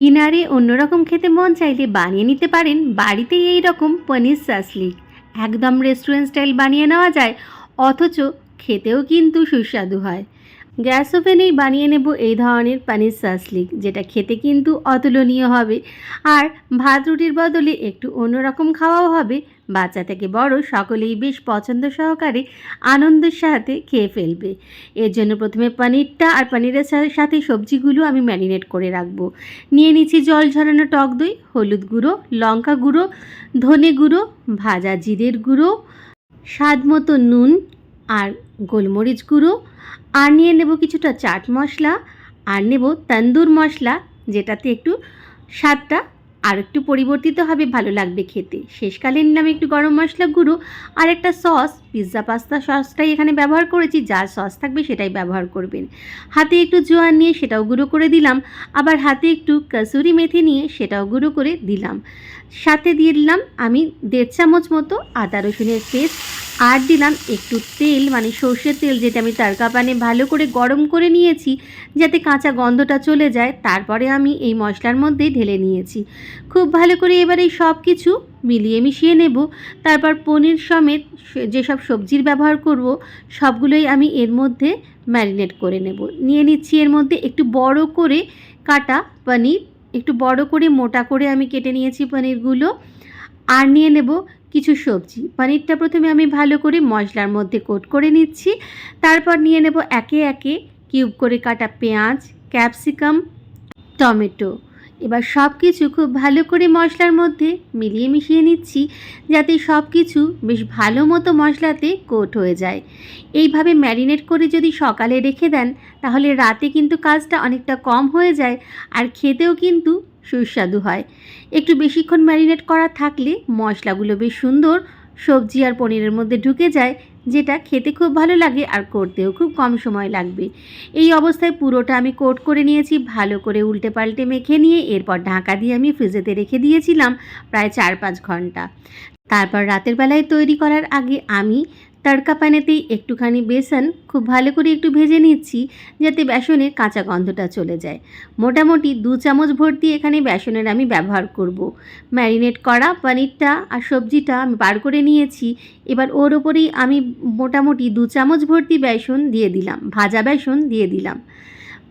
কিনারে অন্যরকম খেতে মন চাইলে বানিয়ে নিতে পারেন বাড়িতেই এই রকম পনির সাসলিক একদম রেস্টুরেন্ট স্টাইল বানিয়ে নেওয়া যায়, অথচ খেতেও কিন্তু সুস্বাদু হয়। গ্যাস ওভেনেই বানিয়ে নেব এই ধরনের পানির সাসলিক যেটা খেতে কিন্তু অতুলনীয় হবে। আর ভাত রুটির বদলে একটু অন্যরকম খাওয়াও হবে। বাচ্চা থেকে বড় সকলেই বেশ পছন্দ সহকারে আনন্দের সাথে খেয়ে ফেলবে। এর জন্য প্রথমে পনিরটা আর পনিরের সাথে সবজিগুলো আমি ম্যারিনেট করে রাখব। নিয়ে নিচ্ছি জল ঝরানো টক দই, হলুদ গুঁড়ো, লঙ্কা গুঁড়ো, ধনে গুঁড়ো, ভাজা জিরের গুঁড়ো, স্বাদ মতো নুন আর গোলমরিচ গুঁড়ো আর নিয়ে নেব কিছুটা চাট মশলা, আর নেব তন্দুর মশলা, যেটাতে একটু স্বাদটা আর একটু পরিবর্তিত হবে, ভালো লাগবে খেতে। শেষকালে নিলাম একটু গরম মশলা গুঁড়ো আর একটা সস, পিৎজা পাস্তা সসটাই এখানে ব্যবহার করেছি, যা সস থাকবে সেটাই ব্যবহার করবেন। হাতে একটু জোয়ান নিয়ে সেটাও গুঁড়ো করে দিলাম, আবার হাতে একটু কসুরি মেথি নিয়ে সেটাও গুঁড়ো করে দিলাম। সাথে দিয়ে দিলাম আমি দেড় চামচ মতো আদা রসুনের পেস্ট আর দিলাম একটু তেল মানে সর্ষের তেল যেটা আমি তারকা পানে ভালো করে গরম করে নিয়েছি, যাতে কাঁচা গন্ধটা চলে যায়। তারপরে আমি এই মশলার মধ্যে ঢেলে নিয়েছি। খুব ভালো করে এবার এই সব কিছু মিলিয়ে মিশিয়ে নেব। তারপর পনির সমেত যেসব সবজির ব্যবহার করব, সবগুলোই আমি এর মধ্যে ম্যারিনেট করে নেব। নিয়ে নিচ্ছি এর মধ্যে একটু বড় করে কাটা পনির, একটু বড় করে মোটা করে আমি কেটে নিয়েছি পনিরগুলো। আর নিয়ে নেব কিছু সবজি। পনিরটা প্রথমে আমি ভালো করে মশলার মধ্যে কোট করে নিচ্ছি। তারপর নিয়ে নেব একে একে কিউব করে কাটা পেঁয়াজ, ক্যাপসিকাম, টমেটো। এবার সব কিছু খুব ভালো করে মশলার মধ্যে মিলিয়ে মিশিয়ে নিচ্ছি যাতে সব কিছু বেশ ভালো মতো মশলাতে কোট হয়ে যায়। এইভাবে ম্যারিনেট করে যদি সকালে রেখে দেন, তাহলে রাতে কিন্তু কাজটা অনেকটা কম হয়ে যায় আর খেতেও কিন্তু সুস্বাদু হয়। একটু বেশিক্ষণ ম্যারিনেট করা থাকলে মশলাগুলো বেশ সুন্দর সবজি আর পনিরের মধ্যে ঢুকে যায়, যেটা খেতে খুব ভালো লাগে আর করতেও খুব কম সময় লাগবে। এই অবস্থায় পুরোটা আমি কোট করে নিয়েছি, ভালো করে উল্টে পাল্টে মেখে নিয়ে এরপর ঢাকা দিয়ে আমি ফ্রিজেতে রেখে দিয়েছিলাম প্রায় চার পাঁচ ঘণ্টা। তারপর রাতের বেলায় তৈরি করার আগে আমি তড়কা প্যানেতেই একটুখানি বেসন খুব ভালো করে একটু ভেজে নিচ্ছি যাতে বেসনের কাঁচা গন্ধটা চলে যায়। মোটামুটি দু চামচ ভর্তি এখানে বেসনের আমি ব্যবহার করব। ম্যারিনেট করা পনিরটা আর সবজিটা আমি বার করে নিয়েছি। এবার ওর ওপরেই আমি মোটামুটি দু চামচ ভর্তি বেসন দিয়ে দিলাম, ভাজা বেসন দিয়ে দিলাম।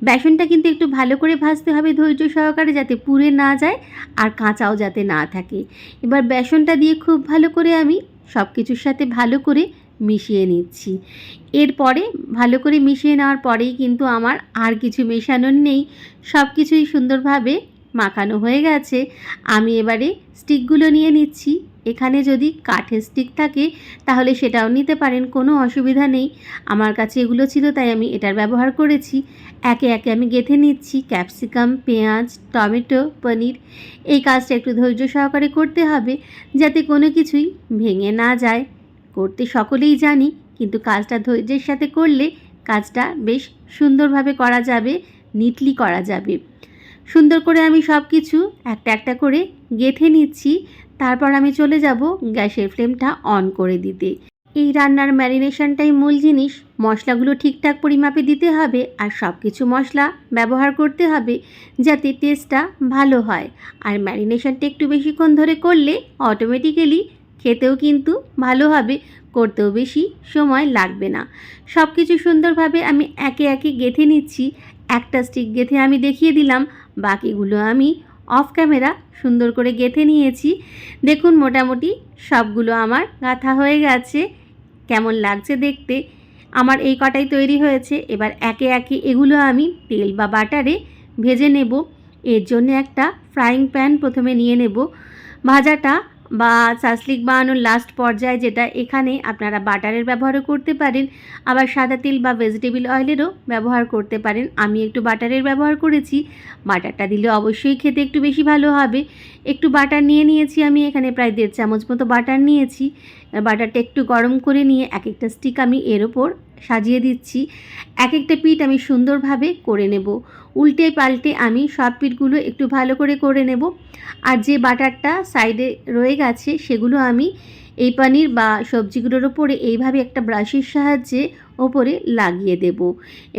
বেসনটা কিন্তু একটু ভালো করে ভাজতে হবে ধৈর্য সহকারে যাতে পুড়ে না যায় আর কাঁচাও যাতে না থাকে। এবার বেসনটা দিয়ে খুব ভালো করে আমি সব কিছুর সাথে ভালো করে মিশিয়ে নিচ্ছি। এরপরে ভালো করে মিশিয়ে নেওয়ার পরেই কিন্তু আমার আর কিছু মেশানোর নেই। সব কিছুই সুন্দরভাবে মাখানো হয়ে গেছে। আমি এবারে স্টিকগুলো নিয়ে নিচ্ছি। এখানে যদি কাঠের স্টিক থাকে, তাহলে সেটাও নিতে পারেন, কোনো অসুবিধা নেই। আমার কাছে এগুলো ছিল, তাই আমি এটার ব্যবহার করেছি। একে একে আমি গেঁথে নিচ্ছি। ক্যাপসিকাম, পেঁয়াজ, টমেটো, পনির, এই কাজটা একটু ধৈর্য সহকারে করতে হবে, যাতে কোনো কিছুই ভেঙে না যায়। করতে সকলেই জানি, কিন্তু কাজটা ধৈর্যের সাথে করলে কাজটা বেশ সুন্দরভাবে করা যাবে নিটলি করা যাবে। সুন্দর করে আমি সব কিছু একটা একটা করে গেঁথে নিচ্ছি, তারপর আমি চলে যাব গ্যাসের ফ্লেমটা অন করে দিতে। এই রান্নার ম্যারিনেশনটাই মূল জিনিস, মশলাগুলো ঠিকঠাক পরিমাপে দিতে হবে আর সব কিছু মশলা ব্যবহার করতে হবে যাতে টেস্টটা ভালো হয়। আর ম্যারিনেশনটা একটু বেশিক্ষণ ধরে করলে অটোমেটিক্যালি খেতেও কিন্তু ভালো হবে করতেও বেশি সময় লাগবে না। সব কিছু সুন্দরভাবে আমি একে একে গেঁথে নিচ্ছি। একটা স্টিক গেঁথে আমি দেখিয়ে দিলাম। বাকিগুলো আমি অফ ক্যামেরা সুন্দর করে গেঁথে নিয়েছি। দেখুন মোটামুটি সবগুলো আমার গাঁথা হয়ে গেছে। কেমন লাগছে দেখতে? আমার এই কটাই তৈরি হয়েছে। এবার একে একে এগুলো আমি তেল বা বাটারে ভেজে নেব। এর জন্য একটা ফ্রাইং প্যান প্রথমে নিয়ে নেব। ভাজাটা বা চাসলিক বানানোর লাস্ট পর্যায়ে যেটা এখানে আপনারা বাটারের ব্যবহারও করতে পারেন, আবার সাদা তেল বা ভেজিটেবল অয়েলেরও ব্যবহার করতে পারেন। আমি একটু বাটারের ব্যবহার করেছি, বাটারটা দিলে অবশ্যই খেতে একটু বেশি ভালো হবে। একটু বাটার নিয়ে নিয়েছি আমি, এখানে প্রায় দেড় চামচ মতো বাটার নিয়েছি। বাটারটা একটু গরম করে নিয়ে এক একটা স্টিক আমি এর ওপর সাজিয়ে দিচ্ছি। এক একটা পিঠ আমি সুন্দরভাবে করে নেব। উল্টে পাল্টে আমি সব পিঠগুলো একটু ভালো করে করে নেব। আর যে বাটারটা সাইডে রয়ে গেছে, সেগুলো আমি এই পানির বা সবজিগুলোর ওপরে এইভাবে একটা ব্রাশের সাহায্যে ওপরে লাগিয়ে দেব।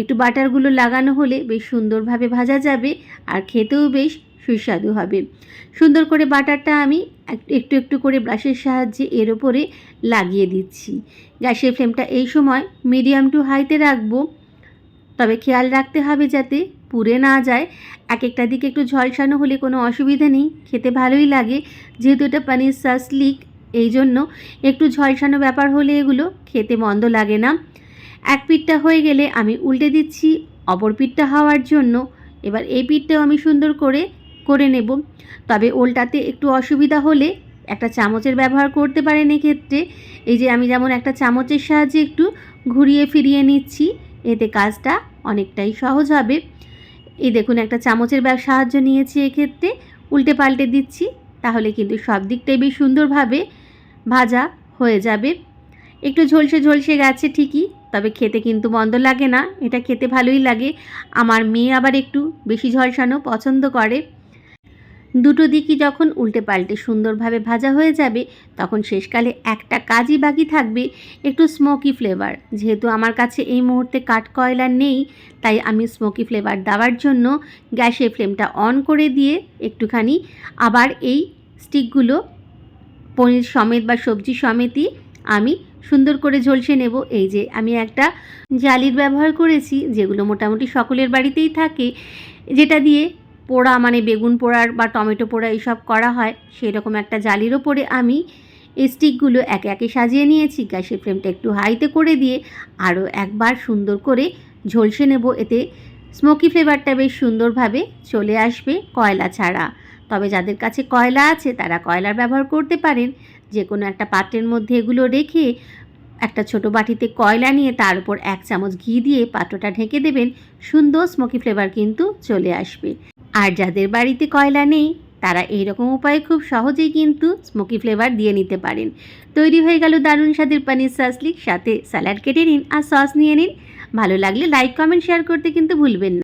একটু বাটারগুলো লাগানো হলে বেশ সুন্দরভাবে ভাজা যাবে আর খেতেও বেশ সুস্বাদু হবে। সুন্দর করে বাটারটা আমি এক- একটু একটু করে ব্রাশের সাহায্যে এর ওপরে লাগিয়ে দিচ্ছি। গ্যাসের ফ্লেমটা এই সময় মিডিয়াম টু হাইতে রাখব। তবে খেয়াল রাখতে হবে যাতে পুড়ে না যায়। এক একটা দিকে একটু ঝলসানো হলে কোনো অসুবিধা নেই। খেতে ভালোই লাগে। যেহেতু এটা পানির সাসলিক এই জন্য একটু ঝলসানো ব্যাপার হলে এগুলো খেতে মন্দ লাগে না। এক পিঠটা হয়ে গেলে আমি উল্টে দিচ্ছি অপর পিঠটা হওয়ার জন্য। এবার এই পিঠটাও আমি সুন্দর করে করে নেব। তবে ওলটাতে একটু অসুবিধা হলে একটা চামচের ব্যবহার করতে পারেন এক্ষেত্রে। এই যে আমি যেমন একটা চামচের সাহায্যে একটু ঘুরিয়ে ফিরিয়ে নিচ্ছি, এতে কাজটা অনেকটাই সহজ হবে। এই দেখুন একটা চামচের সাহায্য নিয়েছি এক্ষেত্রে। উল্টে পাল্টে দিচ্ছি, তাহলে কিন্তু সব দিকটাই বেশ সুন্দরভাবে ভাজা হয়ে যাবে। একটু ঝলসে ঝলসে গেছে ঠিকই, তবে খেতে কিন্তু মন্দ লাগে না। এটা খেতে ভালোই লাগে। আমার মেয়ে আবার একটু বেশি ঝলসানো পছন্দ করে। দুটো দিকই যখন উল্টে পাল্টে সুন্দরভাবে ভাজা হয়ে যাবে, তখন শেষকালে একটা কাজই বাকি থাকবে, একটু স্মোকি ফ্লেভার যেহেতু আমার কাছে এই মুহূর্তে কাঠ কয়লা নেই, তাই আমি স্মোকি ফ্লেভার দেওয়ার জন্য গ্যাসের ফ্লেমটা অন করে দিয়ে একটুখানি আবার এই স্টিকগুলো পনির সমেত বা সবজি সমেতই আমি সুন্দর করে ঝলসে নেব। এই যে আমি একটা জালির ব্যবহার করেছি, যেগুলো মোটামুটি সকলের বাড়িতেই থাকে, যেটা দিয়ে পোড়া মানে বেগুন পোড়ার বা টমেটো পোড়া এইসব করা হয় সেই রকম একটা জালির ওপরে আমি এই স্টিকগুলো একে একে সাজিয়ে নিয়েছি। গ্যাসের ফ্লেমটা একটু হাইতে করে দিয়ে আরও একবার সুন্দর করে ঝলসে নেব। এতে স্মোকি ফ্লেভারটা বেশ সুন্দরভাবে চলে আসবে কয়লা ছাড়া। তবে যাদের কাছে কয়লা আছে, তারা কয়লার ব্যবহার করতে পারেন। যে কোনো একটা পাত্রের মধ্যে এগুলো রেখে একটা ছোট বাটিতে কয়লা নিয়ে তার উপর এক চামচ ঘি দিয়ে পাত্রটা ঢেকে দেবেন। সুন্দর স্মোকি ফ্লেভার কিন্তু চলে আসবে। আর যাদের বাড়িতে কয়লা নেই, তারা এই রকম উপায়ে খুব সহজেই কিন্তু স্মোকি ফ্লেভার দিয়ে নিতে পারেন। তৈরি হয়ে গেল দারুণ স্বাদের পানির সাসলিক সাথে স্যালাড কেটে নিন আর সস নিয়ে নিন। ভালো লাগলে লাইক কমেন্ট শেয়ার করতে কিন্তু ভুলবেন না।